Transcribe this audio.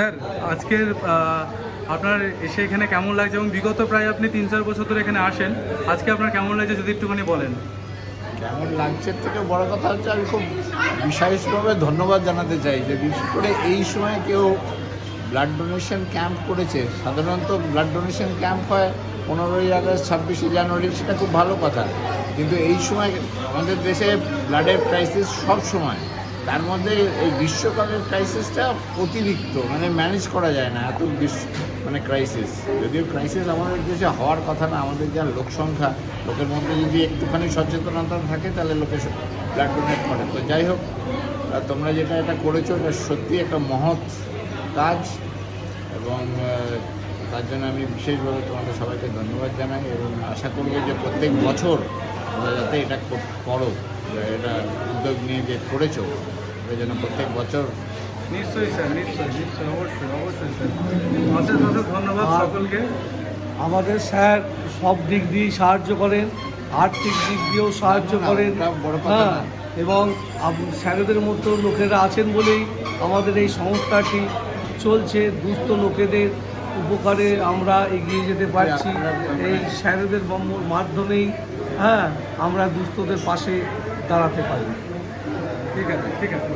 Sir, আজকের আপনার এসে এখানে কেমন লাগছে এবং বিগত প্রায় আপনি তিন চার বছর ধরে এখানে আসেন, আজকে আপনার কেমন লাগছে যদি একটুখানি বলেন? কেমন লাগছে? থেকে বড় কথা হচ্ছে আমি খুব বিশেষভাবে ধন্যবাদ জানাতে চাই যে বিশেষ করে এই সময় কেউ ব্লাড ডোনেশন ক্যাম্প করেছে। সাধারণত ব্লাড ডোনেশন ক্যাম্প হয় পনেরোই আগস্ট, ছাব্বিশে জানুয়ারি, সেটা খুব ভালো কথা। কিন্তু এই সময় আমাদের দেশে ব্লাডের ক্রাইসিস সব সময়। তার মধ্যে এই গ্রীষ্মকালের ক্রাইসিসটা অতিরিক্ত মানে ম্যানেজ করা যায় না, এত গ্রীষ্ম মানে ক্রাইসিস যদিও ক্রাইসিস আমাদের দেশে হওয়ার কথা না, আমাদের যা লোক সংখ্যা, লোকের মধ্যে যদি একটুখানি সচেতনতা থাকে, তাহলে লোকে ব্লাড ডোনেট করে। তো যাই হোক তোমরা যেটা এটা করেছ, এটা সত্যি একটা মহৎ কাজ এবং তার জন্য আমি বিশেষভাবে তোমাদের সবাইকে ধন্যবাদ জানাই এবং আশা করব যে প্রত্যেক বছর যাতে এটা করো এটা উদ্যোগ নিয়ে যে করেছ। যেন প্রত্যেক বছর। নিশ্চয়ই স্যার নিশ্চয়ই নিশ্চয়ই অবশ্যই অবশ্যই স্যার। অশেষ অশেষ ধন্যবাদ সকলকে। আমাদের স্যার সব দিক দিয়েই সাহায্য করেন আর্থিক দিক দিয়েও সাহায্য করেন। হ্যাঁ এবং স্যারেদের মতো লোকেরা আছেন বলেই আমাদের এই সংস্থাটি চলছে। দুস্থ লোকেদের উপকারে আমরা এগিয়ে যেতে পারছি। এই স্যারেদের মাধ্যমেই হ্যাঁ আমরা দুস্থদের পাশে দাঁড়াতে পারি। ঠিক আছে ঠিক আছে।